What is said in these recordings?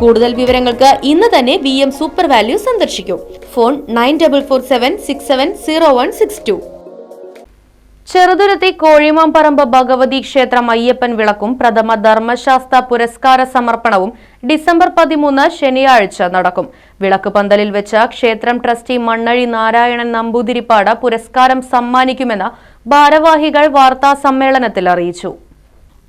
കൂടുതൽ വിവരങ്ങൾക്ക് ഇന്ന് തന്നെ വി എം സൂപ്പർ വാല്യൂ സന്ദർശിക്കും. Phone nine double four seven six seven zero one six two Cheruthuruthy Kozhimamparambu Bhagavathi ക്ഷേത്രം അയ്യപ്പൻ വിളക്കും പ്രഥമ ധർമ്മശാസ്ത്ര പുരസ്കാര സമർപ്പണവും ഡിസംബർ പതിമൂന്ന് ശനിയാഴ്ച നടക്കും. വിളക്ക് പന്തലിൽ വെച്ച ക്ഷേത്രം ട്രസ്റ്റി മണ്ണഴി നാരായണൻ നമ്പൂതിരിപ്പാട് പുരസ്കാരം സമ്മാനിക്കുമെന്ന് ഭാരവാഹികൾ വാർത്താ സമ്മേളനത്തിൽ അറിയിച്ചു.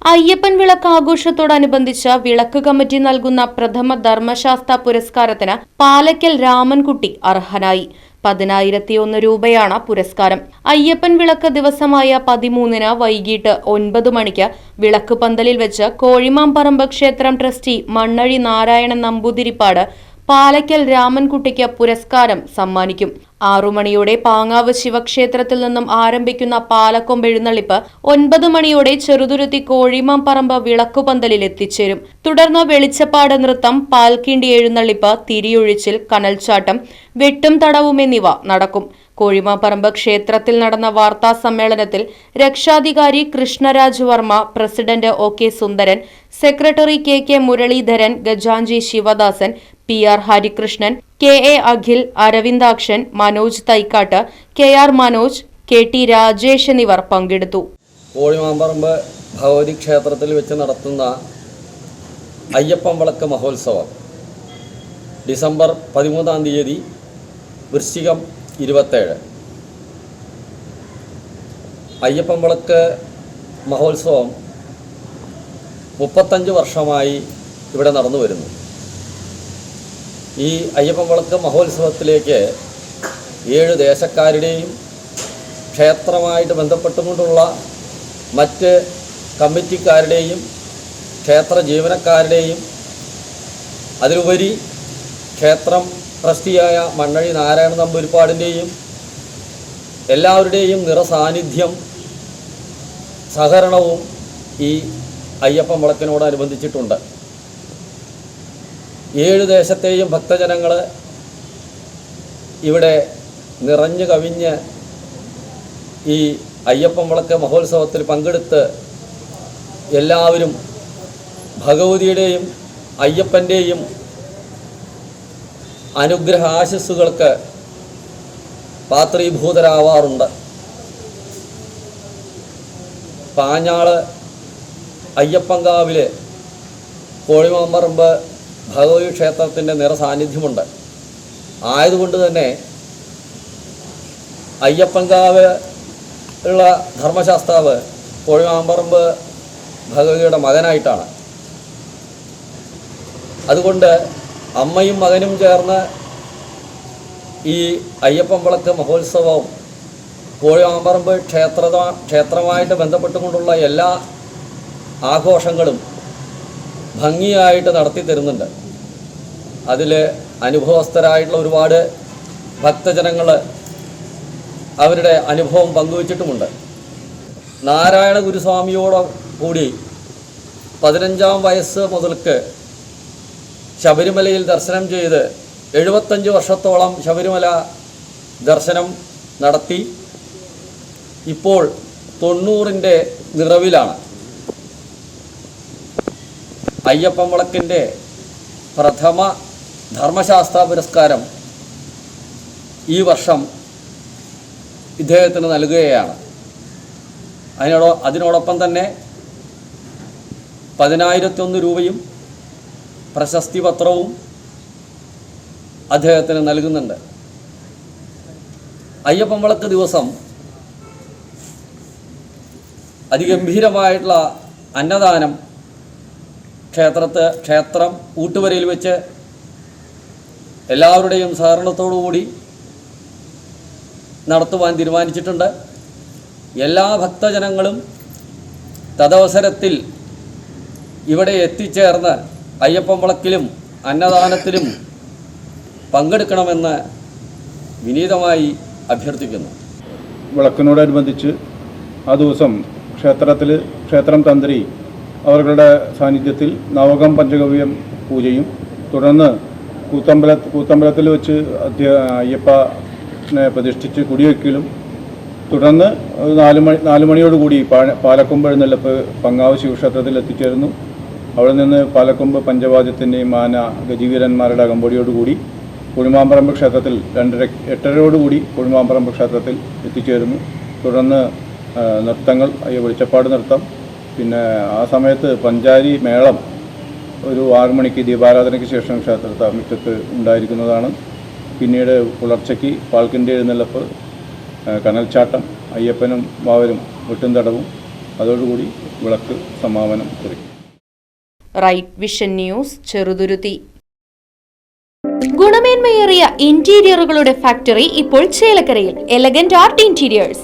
അയ്യപ്പൻ വിളക്ക് ആഘോഷത്തോടനുബന്ധിച്ച് വിളക്ക് കമ്മിറ്റി നൽകുന്ന പ്രഥമ ധർമ്മശാസ്ത്ര പുരസ്കാരത്തിന് പാലക്കൽ രാമൻകുട്ടി അർഹനായി. പതിനായിരത്തി ഒന്ന് രൂപയാണ് പുരസ്കാരം. അയ്യപ്പൻ വിളക്ക് ദിവസമായ പതിമൂന്നിന് വൈകിട്ട് ഒൻപത് മണിക്ക് വിളക്ക് പന്തലിൽ വെച്ച് കോഴിമാമ്പറമ്പ് ക്ഷേത്രം ട്രസ്റ്റി മണ്ണഴി നാരായണൻ നമ്പൂതിരിപ്പാട് പാലക്കൽ രാമൻകുട്ടിക്ക് പുരസ്കാരം സമ്മാനിക്കും. ആറുമണിയോടെ പാങ്ങാവ് ശിവക്ഷേത്രത്തിൽ നിന്നും ആരംഭിക്കുന്ന പാലക്കൊമ്പ് എഴുന്നള്ളിപ്പ് ഒൻപത് മണിയോടെ ചെറുതുരുത്തി കോഴിമാമ്പറമ്പ് വിളക്കുപന്തലിൽ എത്തിച്ചേരും. തുടർന്ന് വെളിച്ചപ്പാട് നൃത്തം പാൽക്കിണ്ടി എഴുന്നള്ളിപ്പ് തിരിയൊഴിച്ചിൽ കനൽച്ചാട്ടം വെട്ടും തടവും എന്നിവ നടക്കും. കോഴിമാപ്പറമ്പ് ക്ഷേത്രത്തിൽ നടന്ന വാർത്താ സമ്മേളനത്തിൽ രക്ഷാധികാരി Krishnaraj Varma president O K Sundaran secretary K K Muraleedharan ഗജാഞ്ചി Sivadasan P R Harikrishnan K A Akhil Aravindakshan Manoj Thaikkattu K R Manoj K T Rajesh എന്നിവർ പങ്കെടുത്തു. കോഴിമാമ്പറമ്പ് ഭഗവതി ക്ഷേത്രത്തിൽ വെച്ച് നടത്തുന്ന അയ്യപ്പൻ വിളക്ക് മഹോത്സവം ഡിസംബർ പതിമൂന്നാം തീയതി വൃശ്ചികം ഇരുപത്തേഴ്. അയ്യപ്പൻ വിളക്ക് മഹോത്സവം മുപ്പത്തഞ്ച് വർഷമായി ഇവിടെ നടന്നു വരുന്നു. ഈ അയ്യപ്പൻ വിളക്ക് മഹോത്സവത്തിലേക്ക് ഏഴ് ദേശക്കാരുടെയും ക്ഷേത്രമായിട്ട് ബന്ധപ്പെട്ടുകൊണ്ടുള്ള മറ്റ് കമ്മിറ്റിക്കാരുടെയും ക്ഷേത്ര ജീവനക്കാരുടെയും അതിലുപരി ക്ഷേത്രം ട്രസ്റ്റിയായ മണ്ണഴി നാരായണ നമ്പൂരിപ്പാടിന്റെയും എല്ലാവരുടെയും നിറസാന്നിധ്യം സഹകരണവും ഈ അയ്യപ്പൻ വിളക്കിനോടനുബന്ധിച്ചിട്ടുണ്ട്. ഏഴ് ദേശത്തെയും ഭക്തജനങ്ങൾ ഇവിടെ നിറഞ്ഞു കവിഞ്ഞ് ഈ അയ്യപ്പം വിളക്ക് മഹോത്സവത്തിൽ പങ്കെടുത്ത് എല്ലാവരും ഭഗവതിയുടെയും അയ്യപ്പന്റെയും അനുഗ്രഹ ആശസ്സുകൾക്ക് പാത്രീഭൂതരാവാറുണ്ട്. പാഞ്ഞാൾ അയ്യപ്പങ്കാവിൽ കോഴിമാമ്പറമ്പ് ഭഗവതി ക്ഷേത്രത്തിന്റെ നിറസാന്നിധ്യമുണ്ട്. ആയതുകൊണ്ട് തന്നെ അയ്യപ്പൻകാവ് ഉള്ള ധർമ്മശാസ്താവ് കോഴിമാമ്പറമ്പ് ഭഗവതിയുടെ മകനായിട്ടാണ്. അതുകൊണ്ട് അമ്മയും മകനും ചേർന്ന് ഈ അയ്യപ്പൻ വിളക്ക് മഹോത്സവവും കോഴിമാമ്പറമ്പ് ക്ഷേത്ര ക്ഷേത്രമായിട്ട് ബന്ധപ്പെട്ടുകൊണ്ടുള്ള എല്ലാ ആഘോഷങ്ങളും ഭംഗിയായിട്ട് നടത്തി തരുന്നുണ്ട്. അതിൽ അനുഭവസ്ഥരായിട്ടുള്ള ഒരുപാട് ഭക്തജനങ്ങൾ അവരുടെ അനുഭവം പങ്കുവച്ചിട്ടുമുണ്ട്. നാരായണ ഗുരുസ്വാമിയോട് കൂടി പതിനഞ്ചാം വയസ്സ് മുതൽക്ക് ശബരിമലയിൽ ദർശനം ചെയ്ത് എഴുപത്തഞ്ച് വർഷത്തോളം ശബരിമല ദർശനം നടത്തി. ഇപ്പോൾ തൊണ്ണൂറിന്റെ നിറവിലാണ്. അയ്യപ്പൻ മുളക്കിന്റെ പ്രഥമ ധർമ്മശാസ്ത്ര പുരസ്കാരം ഈ വർഷം ഇദ്ദേഹത്തിന് നൽകുകയാണ്. അതിനോടോ അതിനോടൊപ്പം തന്നെ പതിനായിരത്തൊന്ന് രൂപയും പ്രശസ്തി പത്രവും അദ്ദേഹത്തിന് നൽകുന്നുണ്ട്. അയ്യപ്പൻ വിളക്ക് ദിവസം അതിഗംഭീരമായിട്ടുള്ള അന്നദാനം ക്ഷേത്രത്തെ ക്ഷേത്രം ഊട്ടുവരയിൽ വെച്ച് എല്ലാവരുടെയും സഹകരണത്തോടുകൂടി നടത്തുവാൻ തീരുമാനിച്ചിട്ടുണ്ട്. എല്ലാ ഭക്തജനങ്ങളും തദവസരത്തിൽ ഇവിടെ എത്തിച്ചേർന്ന് അയ്യപ്പം വിളക്കിലും അന്നദാനത്തിലും പങ്കെടുക്കണമെന്ന് വിനീതമായി അഭ്യർത്ഥിക്കുന്നു. വിളക്കിനോടനുബന്ധിച്ച് ആ ദിവസം ക്ഷേത്രത്തിൽ ക്ഷേത്രം തന്ത്രി അവരുടെ സാന്നിധ്യത്തിൽ നവകം പഞ്ചഗവ്യം പൂജയും തുടർന്ന് കൂത്തമ്പല കൂത്തമ്പലത്തിൽ വെച്ച് അയ്യപ്പനെ പ്രതിഷ്ഠിച്ച് കുടിവെക്കലും തുടർന്ന് നാല് മണി നാല് മണിയോടുകൂടി പാലക്കൊമ്പ് എഴുന്നള്ളപ്പ് പങ്കാവ് ശിവക്ഷേത്രത്തിൽ എത്തിച്ചേർന്നു അവിടെ നിന്ന് പാലക്കൊമ്പ് പഞ്ചവാദ്യത്തിന്റെയും ആന ഗജീവീരന്മാരുടെ അകമ്പടിയോടുകൂടി കുഴിമാമ്പറമ്പ് ക്ഷേത്രത്തിൽ രണ്ടര എട്ടരയോടുകൂടി കുഴിമാമ്പറമ്പ് ക്ഷേത്രത്തിൽ എത്തിച്ചേരുന്നു. തുടർന്ന് നൃത്തങ്ങൾ വെളിച്ചപ്പാട് നൃത്തം പിന്നെ ആ സമയത്ത് പഞ്ചാരി മേളം ഒരു ആറു മണിക്ക് ദീപാരാധനയ്ക്ക് ശേഷം ക്ഷേത്രത്തെ മുറ്റത്ത് ഉണ്ടായിരിക്കുന്നതാണ്. പിന്നീട് പുലർച്ചയ്ക്ക് പാൽക്കിന്റെ എഴുന്നള്ളപ്പ് കനൽച്ചാട്ടം അയ്യപ്പനും വാവരും വെട്ടും തടവും അതോടുകൂടി വിളക്ക് സമാപനം കുറിക്കും. Right vision news Cheruthuruthy. ഗുണമേന്മയേറിയ ഇന്റീരിയറുകളുടെ ഫാക്ടറി ഇപ്പോൾ ചേലക്കരയിൽ. Elegant art interiors